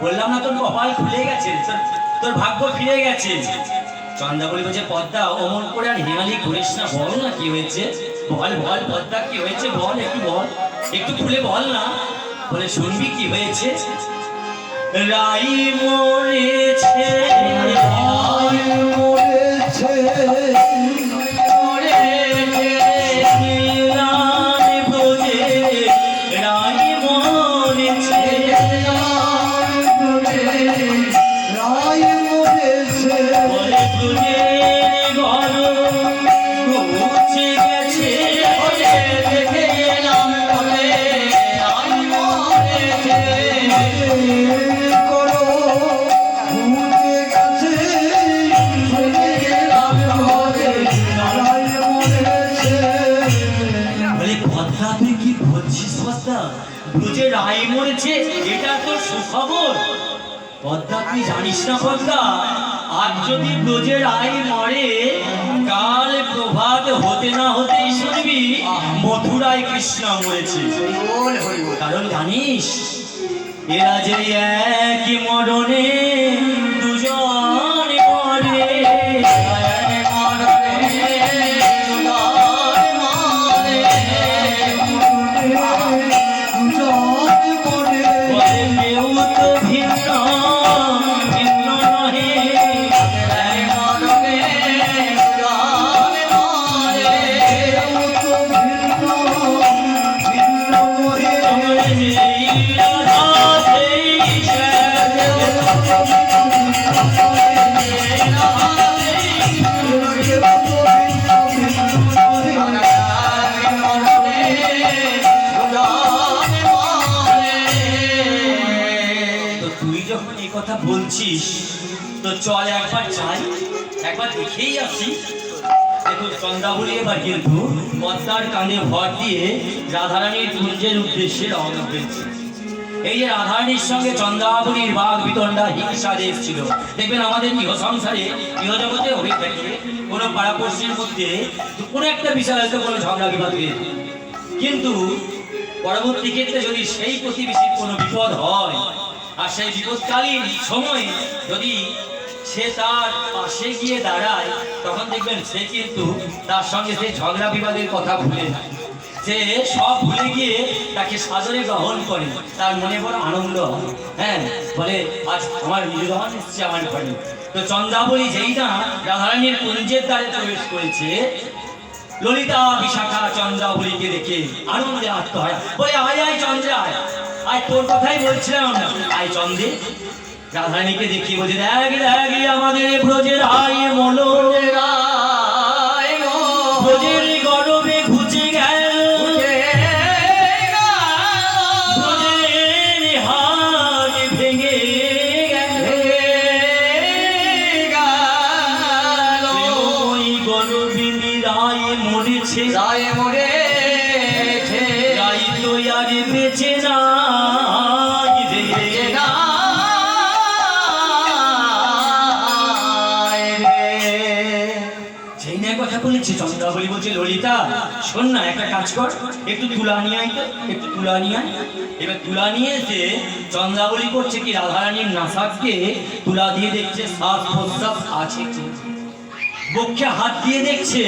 বললাম না তোর কপাল খুলে গেছে, তোর- ভাগ্য ফিরে গেছে। চন্দা বলি বলছে, পদ্মা, অমন করে আর হেমালি করিস না, বল না কি হয়েছে? বল বল, পদ্মা, কি হয়েছে? বল, একটু বল, একটু খুলে বল না। বলে, শুনবি কি হয়েছে? রাই মরেছে। ব্রজে রায় মরেছে এটা তো সুখবর। পদ্মা তুই জানিস না পদ্মা আর যদি ব্রজে রায় মরে কাল প্রভাত হতে না হতেই শুনবি মথুরায় কৃষ্ণ মরেছে। কারণ জানিস এরা যে একই মরণে বলছিস? তো চল একবার যাই। একবার দেখেই আসি। দেখুন চন্দ্রাবলী এবার কিন্তু পদ্মার কানে ভর দিয়ে রাধারানীর কুঞ্জের উদ্দেশ্যে রওনা হয়েছে। এই যে রাধারানীর সঙ্গে চন্দ্রাবলীর বাঘ বিতণ্ডা হিংসা দেশ ছিল। দেখবেন আমাদের গৃহ সংসারে গৃহজগতে হয়ে থাকে কোনো পাড়াপড়শির মধ্যে কোনো একটা বিষয় হয়তো কোনো ঝগড়া বিবাদ হয়ে কিন্তু পরবর্তী ক্ষেত্রে যদি সেই প্রতিবেশীর কোনো বিপদ হয় আর সেই বিপদকালীন সময়ে। যদি সে তার পাশে গিয়ে দাঁড়ায়, তখন দেখবেন সে কিন্তু তার সঙ্গে সেই ঝগড়া বিবাদের কথা ভুলে যায়। সে সব ভুলে গিয়ে তাকে সাদরে গ্রহণ করে। তার মনে বড় আনন্দ হ্যাঁ। বলে, আজ আমার নির্বাহন এসছে আমার ঘরে। তো চন্দ্রাবলী যেই না রাধারানীর কুঞ্জের দ্বারে প্রবেশ করেছে, ললিতা বিশাখা চন্দ্রাবলীকে দেখে আনন্দে আত্মহারা। বলে, আয় আয় চন্দ্রা আয় তোর কথাই বলছিলাম। আমরা আয় চন্দ্রে রাধারানীকে দেখি বলছে দেখ দেখ আমাদের ব্রজের আয় মলো। ব্রজের গরবে ঘুচে গেল। রায় মরেছে। রায় মরেছে। রাই তো আর বেঁচে নাই বলছে, ললিতা, শোন না, একটা কাজ কর, একটু তুলা নিয়ে আয় তো, একটু তুলা নিয়ে আয়। এবার তুলা নিয়ে এসে চন্দ্রাবলী করছে কি, রাধারানীর নাসাককে তুলা দিয়ে দেখছে শ্বাস প্রশ্বাস আছে কি? বক্ষে হাত দিয়ে দেখছে,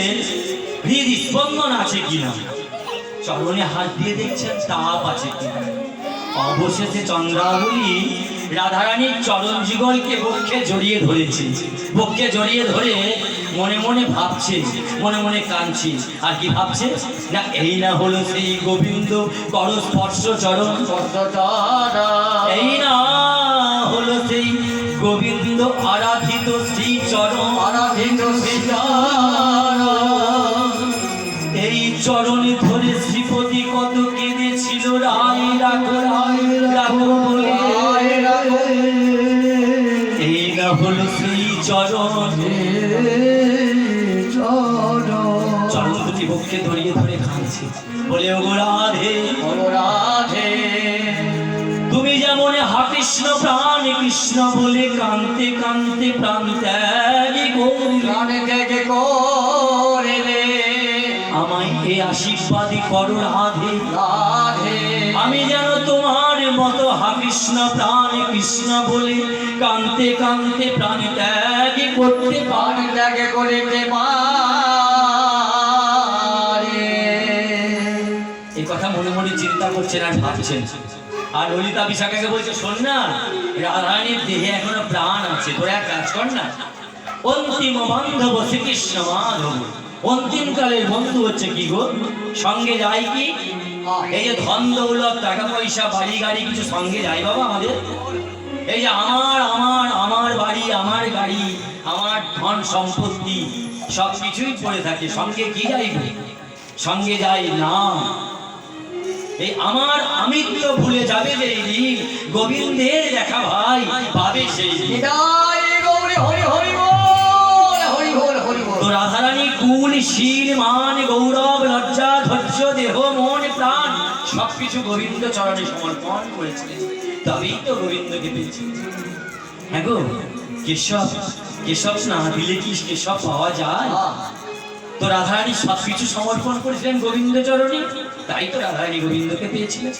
হৃদ স্পন্দন আছে কিনা চরণে হাত দিয়ে দেখছেন তাপ আছে কিনা অবশেষে চন্দ্রাবলী রাধারানীর চরণ জীবনকে বক্ষে জড়িয়ে ধরেছে। বক্ষে জড়িয়ে ধরে মনে মনে ভাবছে মনে মনে কাঁদছে। আর কি ভাবছে? না এই না হলো সেই গোবিন্দ কর স্পর্শ চরণ। এই না হলো সেই গোবিন্দ আরাধিত শ্রী চরণ। আরাধিত শ্রী এই চরণে ধরে শ্রীপতি কত কেঁদেছিল রায় রাখো রায় রাখো বলে। এই না হলো সেই চরণ চরণ। বক্ষে ধরিয়ে ধরে খাচ্ছে। বলে ও গো রাধে তুমি যেমন হা কৃষ্ণ প্রাণ কৃষ্ণ বলে কান্তে কান্তে প্রাণ ত্যাগী করলে আমায় এই আশীর্বাদী করো রাধে। আমি যেন তোমার মতো হা কৃষ্ণ প্রাণ কৃষ্ণ বলে কান্তে কান্তে প্রাণ ত্যাগ করতে প্রাণ পারি ত্যাগ করিতে পারে। মনে মনে চিন্তা করছেন আর ভাবছেন। আর ললিতা বিশাখাকে বলছে, শোন না, রাধারানীর দেহে এখনও প্রাণ আছে, তোরা এক কাজ কর না। অন্তিম বান্ধব শ্রীকৃষ্ণ মাধব, অন্তিম কালের বন্ধু হচ্ছে কি গো? সঙ্গে যায় কি? এই যে ধন দৌলত, টাকা পয়সা, বাড়ি গাড়ি, কিছু সঙ্গে যায় বাবা আমাদের? এই যে আমার আমার আমার বাড়ি, আমার গাড়ি, আমার ধন সম্পত্তি সব কিছুই পড়ে থাকে। সঙ্গে কি যাইবে? সঙ্গে যাই না এই আমার আমিত্ব ভুলে যাবে দিন গোবিন্দের দেখা ভাই পাবে সেই দিন। রাধারানী কুল শীল মান গৌরব লজ্জা ধৈর্য দেহ মন প্রাণ সবকিছু গোবিন্দ চরণে সমর্পণ করেছিলেন। তবেই তো গোবিন্দকে পেয়েছি। হ্যাঁ গো কেশব কেশব না দিলে কি কেশব পাওয়া যায়? তো রাধারানী সবকিছু সমর্পণ করেছিলেন গোবিন্দ চরণে। তাই তো রাধারানী গোবিন্দকে পেয়েছিলেন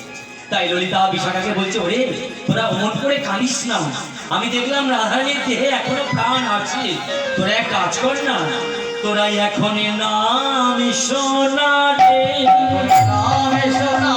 তাই ললিতা বিশাখাকে বলছে, ওরে, তোরা অমন করে কাঁদিস না। আমি দেখলাম রাধারানীর দেহে এখনও প্রাণ আছে। তোরা এক কাজ কর না। তোরাই এখন নাম সোনা রে নামে সোনারে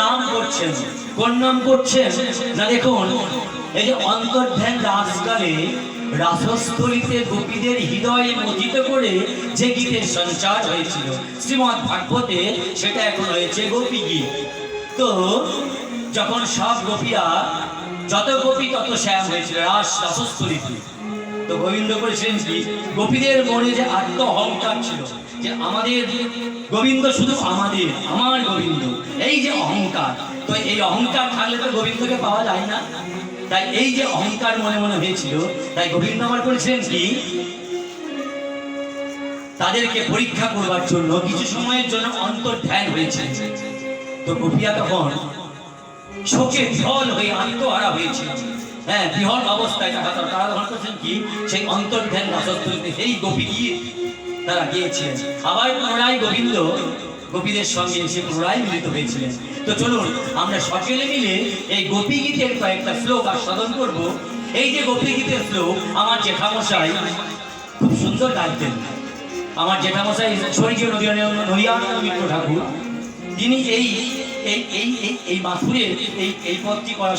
নাম করছেন, কোন নাম করছেন? না দেখুন, এই যে অন্তর্ধ্যান রাসকালে রাসস্থলিতে গোপীদের হৃদয়ে মথিত করে যে গীতের সঞ্চার হয়েছিল শ্রীমৎ ভাগবতে সেটা এখন হয়েছে গোপী গীত। তো যখন সব গোপীরা, যত গোপী তত শ্যাম হয়েছিল রাস রাসস্থলিতে। তো গোবিন্দ করেছিলেন কি গোপীদের মনে যে আত্ম অহংকার ছিল, যে আমাদের গোবিন্দ শুধু আমাদের, আমার গোবিন্দ। এই যে অহংকার, তো এই অহংকার থাকলে তো গোবিন্দকে পাওয়া যায় না। তাই এই যে অহংকার মনে মনে হয়েছিল, তাই গোবিন্দ আমার করেছিলেন কি? তাদেরকে পরীক্ষা করবার জন্য কিছু সময়ের জন্য অন্তর ধ্যান হয়েছে। তো গোপিয়া তখন শোকে বিহল হয়ে আত্মহারা হয়েছে। হ্যাঁ বিহল অবস্থায় তারা তারা তখন করছেন কি? সেই অন্তর্ধ্যান রসস্থলিতে সেই গোপী গিয়ে তারা গিয়েছিলেন। আবার পুনরায় গোবিন্দ গোপীদের সঙ্গে এসে পুনরায় মিলিত হয়েছিলেন। তো চলুন, আমরা সকলে মিলে এই গোপী গীতের কয়েকটা শ্লোক আস্বাদন করব। এই যে গোপী গীতের শ্লোক, আমার জেঠামশাই খুব সুন্দর গাইতেন। আমার জেঠামশাই স্বর্গীয় নদীয়া নদিয়ানন্দ মিত্র ঠাকুর। তিনি এই এই এই এই মাথুরের এই এই পথটি করার